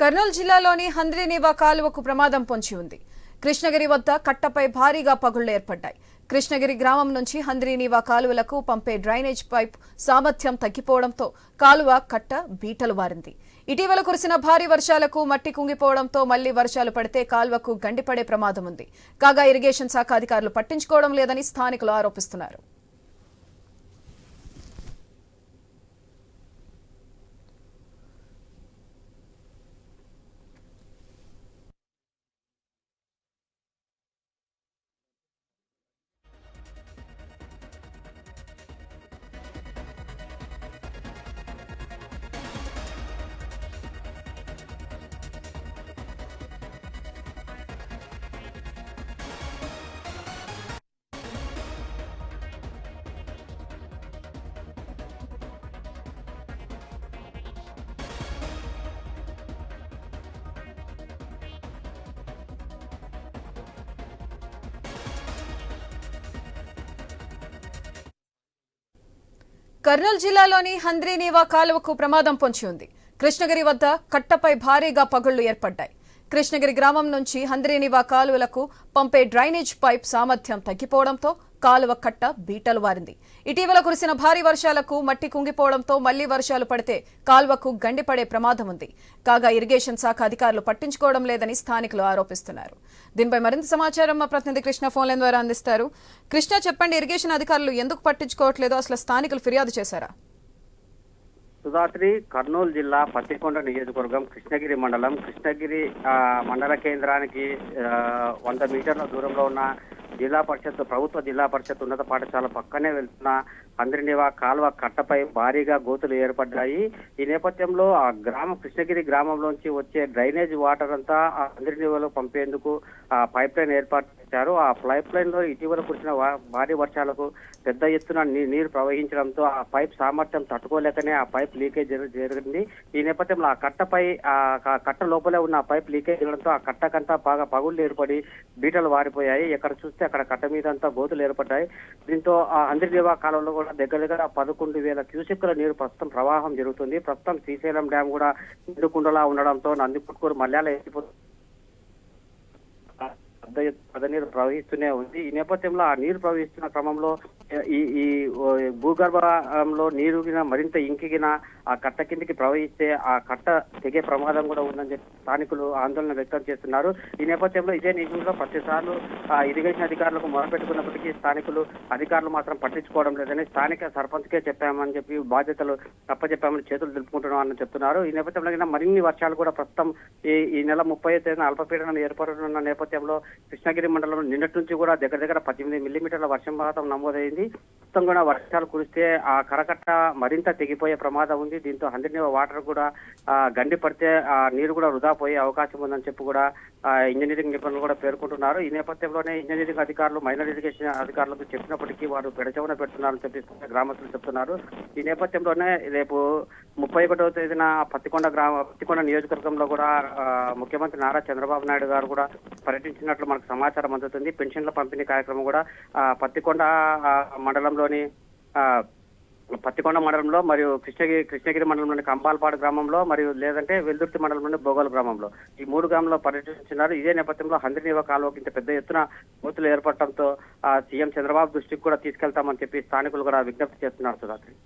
కర్నూలు జిల్లాలోని హంద్రీనివా కాలువకు ప్రమాదం పొంచి ఉంది. కృష్ణగిరి వద్ద కట్టపై భారీగా పగుళ్ళు ఏర్పడ్డాయి. కృష్ణగిరి గ్రామం నుంచి హంద్రీనివా కాలువలకు పంపే డ్రైనేజ్ పైప్ సామర్థ్యం తగ్గిపోవడంతో కాలువ కట్ట బీటలు వారింది. ఇటీవల కురిసిన భారీ వర్షాలకు మట్టి కుంగిపోవడంతో మళ్ళీ వర్షాలు పడితే కాలువకు గండిపడే ప్రమాదం ఉంది. కాగా ఇరిగేషన్ శాఖ అధికారులు పట్టించుకోవడం లేదని స్థానికులు ఆరోపిస్తున్నారు. కర్నూలు జిల్లాలోని హంద్రీనీవా కాలువకు ప్రమాదం పొంచి ఉంది. కృష్ణగిరి వద్ద కట్టపై భారీగా పగుళ్ళు ఏర్పడ్డాయి. కృష్ణగిరి గ్రామం నుంచి హంద్రీనీవా కాలువలకు పంపే డ్రైనేజ్ పైప్ సామర్థ్యం తగ్గిపోవడంతో కాలువ కట్ట బీటలు వారింది. ఇటీవల కురిసిన భారీ వర్షాలకు మట్టి కుంగిపోవడంతో మళ్ళీ వర్షాలు పడితే కాలువకు గండిపడే ప్రమాదం ఉంది. కాగా ఇరిగేషన్ శాఖ అధికారులు పట్టించుకోవడం లేదని స్థానికులు ఆరోపిస్తున్నారు. దీనిపై మరింత సమాచారం మా ప్రతినిధి కృష్ణ ఫోన్లైన్ ద్వారా అందిస్తారు. కృష్ణ చెప్పండి ఇరిగేషన్ అధికారులు ఎందుకు పట్టించుకోవట్లేదో? అసలు స్థానికులు ఫిర్యాదు చేశారా? సుధాత్రి కర్నూలు జిల్లా పత్తికొండ నియోజకవర్గం కృష్ణగిరి మండలం. కృష్ణగిరి మండల కేంద్రానికి వంద మీటర్ల దూరంలో ఉన్న జిల్లా పరిషత్ ప్రభుత్వ జిల్లా పరిషత్ ఉన్నత పాఠశాల పక్కనే వెళ్తున్న అందరినివా కాలువ కట్టపై భారీగా గోతులు ఏర్పడ్డాయి. ఈ నేపథ్యంలో ఆ గ్రామం కృష్ణగిరి గ్రామంలోంచి వచ్చే డ్రైనేజ్ వాటర్ అంతా ఆ అందరినివలో పంపేందుకు ఆ పైప్ లైన్ ఏర్పాటు చేశారు. ఆ పైప్ లైన్లో ఇటీవల కురిసిన భారీ వర్షాలకు పెద్ద ఎత్తున నీరు ప్రవహించడంతో ఆ పైప్ సామర్థ్యం తట్టుకోలేకనే ఆ పైప్ లీకేజ్ జరిగింది. ఈ నేపథ్యంలో ఆ కట్టపై ఆ కట్ట లోపలే ఉన్న ఆ పైప్ లీకేజ్ చేయడంతో ఆ కట్టకంతా బాగా పగుళ్ళు ఏర్పడి బీటలు వారిపోయాయి. ఎక్కడ చూస్తే అక్కడ కట్ట మీద అంతా గోతులు ఏర్పడ్డాయి. దీంతో ఆ అందిదేవా కాలంలో కూడా దగ్గర దగ్గర పదకొండు వేల క్యూసెక్ల నీరు ప్రస్తుతం ప్రవాహం జరుగుతుంది. ప్రస్తుతం శ్రీశైలం డ్యామ్ కూడా నిండుకుండలా ఉండడంతో నందిపుట్కూరు మల్యాల పెద్ద పద పెద్ద నీరు ప్రవహిస్తూనే ఉంది. ఈ నేపథ్యంలో ఆ నీరు ప్రవహిస్తున్న క్రమంలో ఈ ఈ భూగర్భంలో నీరు మరింత ఇంకిగిన ఆ కట్ట కిందికి ప్రవహిస్తే ఆ కట్ట తెగే ప్రమాదం కూడా ఉందని చెప్పి స్థానికులు ఆందోళన వ్యక్తం చేస్తున్నారు. ఈ నేపథ్యంలో ఇదే నిజంలో ప్రతిసార్లు ఆ ఇరిగేషన్ అధికారులకు మొదలుపెట్టుకున్నప్పటికీ స్థానికులు అధికారులు మాత్రం పట్టించుకోవడం లేదని స్థానిక సర్పంచ్కే చెప్పామని చెప్పి బాధ్యతలు తప్పచెప్పామని చేతులు దులుపుకుంటున్నామని చెప్తున్నారు. ఈ నేపథ్యంలో మరిన్ని వర్షాలు కూడా ప్రస్తుతం ఈ ఈ నెల ముప్పై తేదీన అల్పపీడనం ఏర్పడనున్న నేపథ్యంలో కృష్ణగిరి మండలంలో నిన్నటి నుంచి కూడా దగ్గర దగ్గర పద్దెనిమిది మిల్లీమీటర్ల వర్షపాతం నమోదైంది. మొత్తం కూడా వర్షాలు కురిస్తే ఆ కరకట్ట మరింత తెగిపోయే ప్రమాదం ఉంది. దీంతో హండ్రెడ్ వాటర్ కూడా గండి పడితే ఆ నీరు కూడా వృధా పోయే అవకాశం ఉందని చెప్పి కూడా ఇంజనీరింగ్ నిపుణులు కూడా పేర్కొంటున్నారు. ఈ నేపథ్యంలోనే ఇంజనీరింగ్ అధికారులు మైనర్ ఇరిగేషన్ అధికారులకు చెప్పినప్పటికీ వారు పెడచవన పెడుతున్నారని చెప్పి గ్రామస్తులు చెప్తున్నారు. ఈ నేపథ్యంలోనే రేపు ముప్పై ఒకటవ తేదీన పత్తికొండ గ్రామ పత్తికొండ నియోజకవర్గంలో కూడా ముఖ్యమంత్రి నారా చంద్రబాబు నాయుడు గారు కూడా పర్యటించినట్లు మనకు సమాచారం అందుతుంది. పెన్షన్ల పంపిణీ కార్యక్రమం కూడా పత్తికొండ మండలంలోని ఆ, పత్తికొండ మండలంలో మరియు కృష్ణగిరి కృష్ణగిరి మండలంలోని కంపాలపాడు గ్రామంలో మరియు లేదంటే వెల్దుర్తి మండలంలోని బోగోలు గ్రామంలో. ఈ మూడు గ్రామంలో పర్యటించినారు. ఇదే నేపథ్యంలో హంద్రీనివ కాలువకి ఇంత పెద్ద ఎత్తున మూతులు ఏర్పడటంతో ఆ, సీఎం చంద్రబాబు దృష్టికి కూడా తీసుకెళ్తామని చెప్పి స్థానికులు కూడా విజ్ఞప్తి చేస్తున్నారు సుధాకర్.